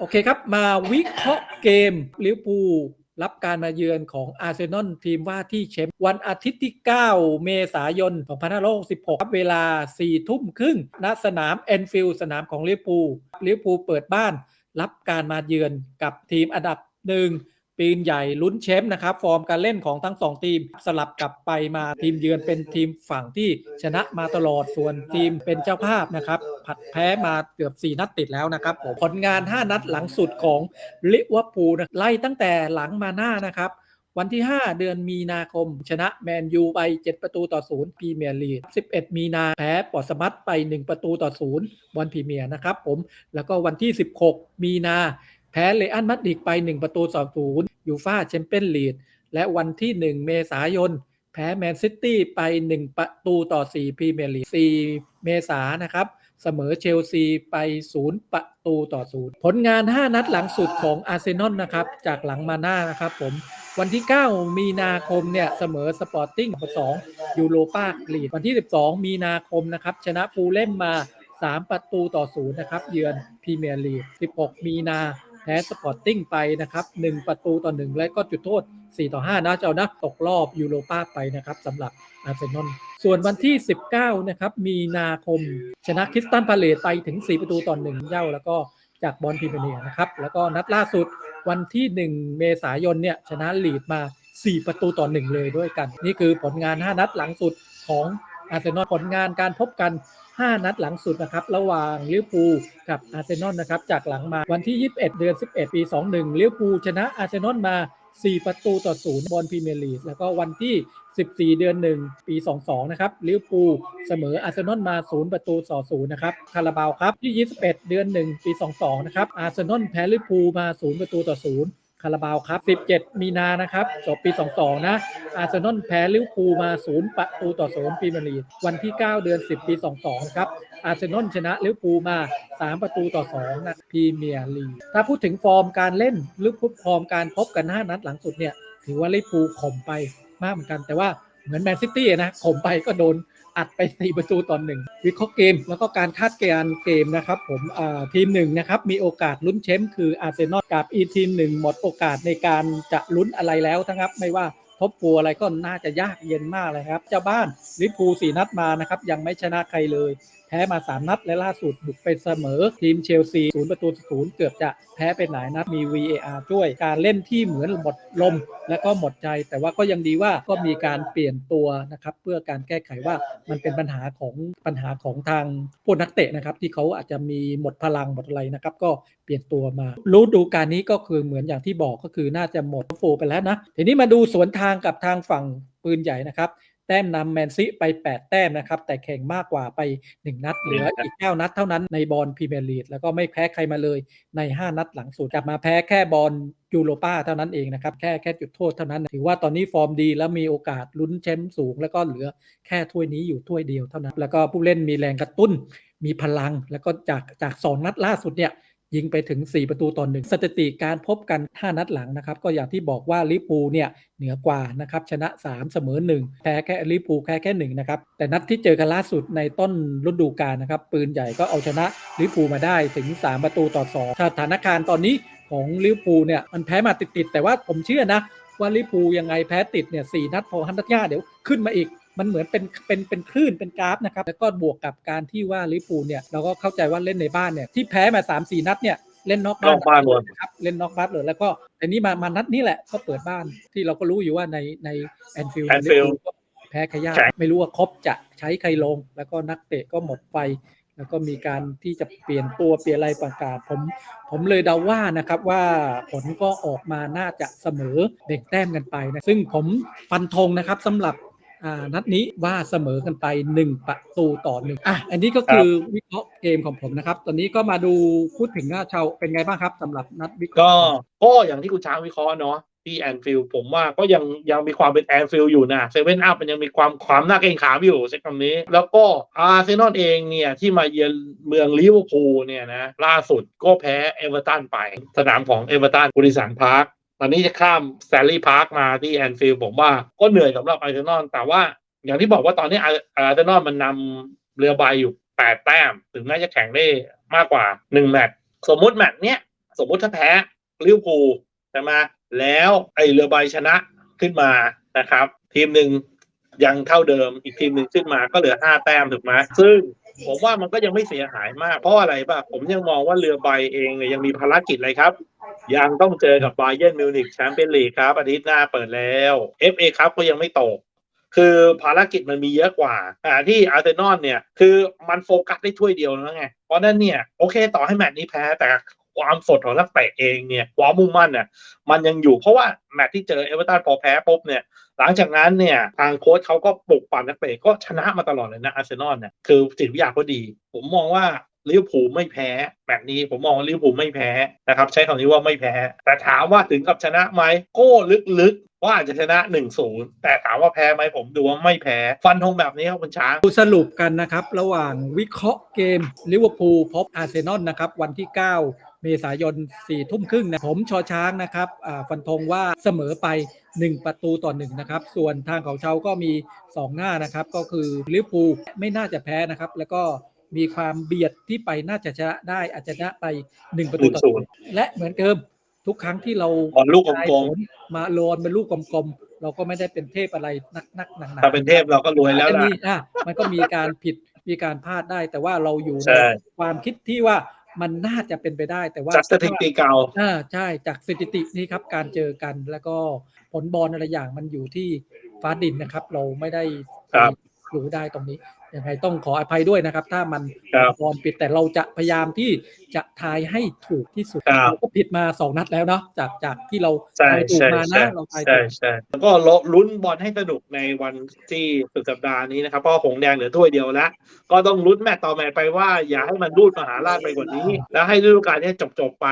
โอเคครับ มาวิเคราะห์เกมลิเวอร์พูลรับการมาเยือนของอาร์เซนอลทีมว่าที่แชมป์วันอาทิตย์ที่ 9 เมษายน 2566ครับเวลา 4 ทุ่มครึ่งณสนามแอนฟิลด์สนามของลิเวอร์พูลลิเวอร์พูลเปิดบ้าน รับการมาเยือนกับทีมอันดับหนึ่ง ปีนใหญ่ลุ้นแชมป์นะครับ ฟอร์มการเล่นของทั้งสองทีม สลับกลับไปมาทีมเยือนเป็นทีมฝั่งที่ชนะมาตลอดส่วนทีมเป็นเจ้าภาพนะครับผัดแพ้มาเกือบ 4 นัดติดแล้วนะครับผมผลงาน 5 นัดหลังสุดของลิเวอร์พูลนะไล่ตั้งแต่หลังมาหน้านะครับวันที่ 5 เดือนมีนาคม ชนะแมนยูไป 7 ประตูต่อ0พรีเมียร์ลีก 11 มีนาแพ้ปอร์สมัตไป 1 ประตูต่อ0บอลพรีเมียร์นะครับผม แล้วก็วันที่ 16 มีนา พ้เลอันมัดดิกไป 1 ประตูต่อ0ยูฟาแชมเปี้ยนลีกและวันที่ 1 เมษายน แพ้แมนซิตี้ไป 1 ประตูต่อ 4 พรีเมียร์ลีก 4 เมษานะครับ เสมอเชลซีไป 0 ประตูต่อ 0 ผลงาน 5 นัดหลังสุดของอาร์เซนอลนะครับ จากหลังมาหน้านะครับผมวันที่ 9 มีนาคมเนี่ยเสมอสปอร์ติ้ง2ยูโรปาลีกวันที่ 12 มีนาคมนะครับชนะฟูเล่มมา 3 ประตูต่อ 0 นะครับ เยือนพรีเมียร์ลีก 16 มีนา พ้สปอร์ติ้งไปนะครับ1ประตูต่อ 1 และก็จุดโทษ 4 ต่อ 5 นะเจ้านะตกรอบยูโรปาไปนะครับสำหรับอาร์เซนอลส่วนวันที่ 19 นะครับ มีนาคมชนะคริสตันพาเลตไปถึง 4 ประตูต่อ1เย้าแล้วก็จากบอลพรีเมียร์ลีกนะครับ แล้วก็นัดล่าสุดวันที่ 1 เมษายนเนี่ยชนะลีดมา 4 ประตูต่อ 1 เลยด้วยกัน นี่คือผลงาน 5 นัดหลังสุดของ อาร์เซนอลผลงานการพบกัน 5 นัดหลังสุดนะครับ ระหว่างลิเวอร์พูลกับอาร์เซนอลนะครับ จากหลังมาวันที่ 21 เดือน 11 ปี 21ลิเวอร์พูลชนะอาร์เซนอลมา 4 ประตูต่อ0บอลพรีเมียร์ลีกแล้วก็วันที่ 14 เดือน 1 ปี 22 นะครับลิเวอร์พูลเสมออาร์เซนอลมา 0 ประตูต่อ0นะครับคาราบาวครับที่ 21 เดือน 1 ปี 22 นะครับอาร์เซนอลแพ้ลิเวอร์พูลมา 0 ประตูต่อ0 คาราบาวครับ 17 มีนานะครับจบปี 22 นะ อาร์เซนอลแพ้ลิเวอร์พูลมา 0 ประตูต่อ0พรีเมียร์ลีกวันที่ 9 เดือน 10 ปี 22 ครับ อาร์เซนอลชนะลิเวอร์พูลมา 3 ประตูต่อ 2 นะพรีเมียร์ลีก ถ้าพูดถึงฟอร์มการเล่นหรือฟอร์มการพบกัน 5 นัดหลังสุดเนี่ย ถือว่าลิเวอร์พูลข่มไปมากเหมือนกัน แต่ว่าเหมือนแมนซิตี้นะข่มไปก็โดน อัดไปสี่ประตูต่อหนึ่งวิเคราะห์เกม แล้วก็การคาดการณ์เกมนะครับผมทีมหนึ่งนะครับมีโอกาสลุ้นแชมป์คืออาร์เซนอลกับอีทีมหนึ่งหมดโอกาสในการจะลุ้นอะไรแล้วนะครับ ไม่ว่าทบปัวอะไรก็น่าจะยากเย็นมากเลยครับ เจ้าบ้านลิพูสี่นัดมานะครับ ยังไม่ชนะใครเลยแพ้มา 3 นัดและล่าสุดบุกไปเสมอทีมเชลซีศูนย์ประตูศูนย์เกือบจะแพ้ไปหลายนัดมี VAR ช่วย การเล่นที่เหมือนหมดลม และก็หมดใจ แต่ว่าก็ยังดีว่าก็มีการเปลี่ยนตัวนะครับเพื่อการแก้ไขว่ามันเป็นปัญหาของปัญหาของทางผู้นักเตะนะครับที่เขาอาจจะมีหมดพลังหมดอะไรนะครับก็เปลี่ยนตัวมารู้ดูการนี้ก็คือเหมือนอย่างที่บอกก็คือน่าจะหมดโฟไปแล้วนะทีนี้มาดูสวนทางกับทางฝั่งปืนใหญ่นะครับ แต้มนำแมนซีไป 8 แต้มนะครับ แต่แข่งมากกว่าไป 1 นัด เหลืออีก 9 นัดเท่านั้นในบอลพรีเมียร์ลีกแล้วก็ไม่แพ้ใครมาเลยใน 5 นัดหลังสุดกลับมาแพ้แค่บอลยูโรป้าเท่านั้นเองนะครับ แค่แค่จุดโทษเท่านั้น ถือว่าตอนนี้ฟอร์มดีแล้วมีโอกาสลุ้นแชมป์สูง แล้วก็เหลือแค่ถ้วยนี้อยู่ถ้วยเดียวเท่านั้น แล้วก็ผู้เล่นมีแรงกระตุ้นมีพลังแล้วก็จากจาก2นัดล่าสุดเนี่ย ยิงไปถึง 4 ประตูต่อหนึ่งสถิติการพบกัน 5 นัดหลังนะครับ ก็อย่างที่บอกว่าลิเวอร์พูเนี่ยเหนือกว่านะครับชนะ 3 เสมอ 1 แพ้แค่ลิเวอร์พูแค่แค่1นะครับ แต่นัดที่เจอกันล่าสุดในต้นฤดูกาลนะครับ ปืนใหญ่ก็เอาชนะลิเวอร์พูมาได้ถึง 3 ประตูต่อ 2 สถานการณ์ตอนนี้ของลิเวอร์พูเนี่ยมันแพ้มาติดๆแต่ว่าผมเชื่อนะว่าลิเวอร์พูยังไงแพ้ติดเนี่ยสนัดพอฮันดัตยาเดี๋ยวขึ้นมาอีก มันเหมือนเป็นเป็นเป็นคลื่นเป็นกราฟนะครับแล้วก็บวกกับการที่ว่าลิเวอร์พูลเนี่ยเราก็เข้าใจว่าเล่นในบ้านเนี่ยที่แพ้มา3 4นัดเนี่ยเล่นนอกบ้านนอกบ้านหมดครับเล่นนอกบ้านเลยแล้วก็แต่นี่มามานัดนี้แหละก็เปิดบ้านที่เราก็รู้อยู่ว่าในในแอนฟิลด์ Anfield แพ้ขยาแข็งไม่รู้ว่าครบจะใช้ใครลง แล้วก็นักเตะก็หมดไฟแล้วก็มีการที่จะเปลี่ยนตัวเปลี่ยนอะไรประกาศผมผมเลยเดาว่านะครับว่าผลก็ออกมาน่าจะเสมอเบ่งแต้มกันไปนะซึ่งผมฟันธงนะครับสำหรับอ่า นัดนี้ว่าเสมอกันไป 1 ประตูต่อหนึ่งอะอันนี้ก็คือวิเคราะห์เกมของผมนะครับ ตอนนี้ก็มาดูพูดถึงว่าชาวเป็นไงบ้างครับสำหรับนัดวิเคก็ราะห์ก็อย่างที่คุณช้างวิเคราะห์เนาะที่แอนฟิลด์ผมว่าก็ยังยังมีความเป็นแอนฟิลด์อยู่นะเซเว่นอัพมันยังมีความความน่าเกรงขามอยู่ใช้คำนี้ แล้วก็อาร์เซนอลเองเนี่ย ที่มาเยือนเมืองลิเวอร์พูลเนี่ยนะล่าสุดก็แพ้เอเวอร์ตันไป สนามของเอเวอร์ตันบริสันพาร์ค ตอนนี้จะข้ามแซลลี่พาร์คมาที่แอนฟิลด์ผมว่าก็เหนื่อยสำหรับอาร์เซนอลแต่ว่าอย่างที่บอกว่าตอนนี้อาร์อร์เซนอลมันนำเรือใบอยู่8แต้ม ถึงแม้จะแข่งได้มากกว่า1แมตช์สมมุติแมตช์เนี้ยสมมุติถ้าแพ้ลิเวอร์พูลใช่ไหมแล้วไอเรือใบชนะขึ้นมานะครับ ทีมหนึ่งยังเท่าเดิมอีกทีมหนึ่งขึ้นมาก็เหลือห้าแต้มถูกไหมซึ่ง ผมว่ามันก็ยังไม่เสียหายมาก เพราะอะไรป่ะ ผมยังมองว่าเรือใบเองเนี่ยยังมีภารกิจอะไรครับ ยังต้องเจอกับบาเยิร์นมิวนิกแชมเปี้ยนลีกครับ อาทิตย์หน้าเปิดแล้ว FA ครับก็ยังไม่ตก คือภารกิจมันมีเยอะกว่าอ่าที่อาร์เซนอลเนี่ย คือมันโฟกัสได้ถ้วยเดียวแล้วไง เพราะฉะนั้นเนี่ย โอเคต่อให้แมตช์นี้แพ้แต่ ความสดของนักเตะเองเนี่ยความมุ่งมั่นเนี่ยมันยังอยู่เพราะว่าแมตช์ที่เจอเอเวอร์ตันพอแพ้ปุ๊บเนี่ยหลังจากนั้นเนี่ยทางโค้ชเขาก็ปลุกปั่นนักเตะก็ชนะมาตลอดเลยนะอาร์เซนอลเนี่ยคือจิตวิทยาก็ดี ผมมองว่าลิเวอร์พูลไม่แพ้ แบบนี้ผมมองลิเวอร์พูลไม่แพ้นะครับใช้คำนี้ว่าไม่แพ้ แต่ถามว่าถึงกับชนะไหมก็ลึกๆ ว่าอาจจะชนะ 1-0 แต่ถามว่าแพ้ไหมผมดูว่าไม่แพ้ ฟันธงแบบนี้ครับคุณช้างสรุปกันนะครับ ระหว่างวิเคราะห์เกมลิเวอร์พูลพบอาร์เซนอลนะครับวันที่ 9 เมษายน4ทุ่มครึ่งนะผมชอช้างนะครับอ่าฟันธงว่าเสมอไป 1 ประตูต่อ1นะครับส่วนทางเขาเชาก็มี 2 หน้านะครับก็คือลิเวอร์พูลไม่น่าจะแพ้นะครับแล้วก็ มีความเบียดที่ไปน่าจะชนะได้อาจจะชนะไป1ประตูต่อ1-0และเหมือนเดิมทุกครั้งที่เราบอลลูกกลมๆมาโลนเป็นลูกกลมๆเราก็ไม่ได้เป็นเทพอะไรนักนักหนักหนาถ้าเป็นเทพเราก็รวยแล้วอันล่ะนี้อะมันก็มีการผิดมีการพลาดได้ แต่ว่าเราอยู่ใช่ในความคิดที่ว่ามันน่าจะเป็นไปได้แต่ว่าจากสถิติเก่าอ่าใช่จากสถิตินี้ครับการเจอกันแล้วก็ผลบอลอะไรอย่างมันอยู่ที่ฟ้าดินนะครับ เราไม่ได้ครับรู้ได้ตรงนี้ ยังไงต้องขออภัยด้วยนะครับ ถ้ามันครับบอลปิดแต่เราจะพยายามที่จะทายให้ถูกที่สุดครับเราก็ผิดมาสองนัดแล้วเนาะจากจากที่เราใช่ทายถูกใช่มาใช่นะเราทายใช่ถูกใช่แล้วก็ลุ้นบอลให้สนุกในวันที่สุดสัปดาห์นี้นะครับเพราะว่าผงแดงเหลือถ้วยเดียวแล้วก็ต้องลุ้นแมตต์ต่อแมตต์ไปว่าอย่าให้มันรูดมหาราชไปกว่านี้ แล้วให้ฤดูกาลนี้จบๆไป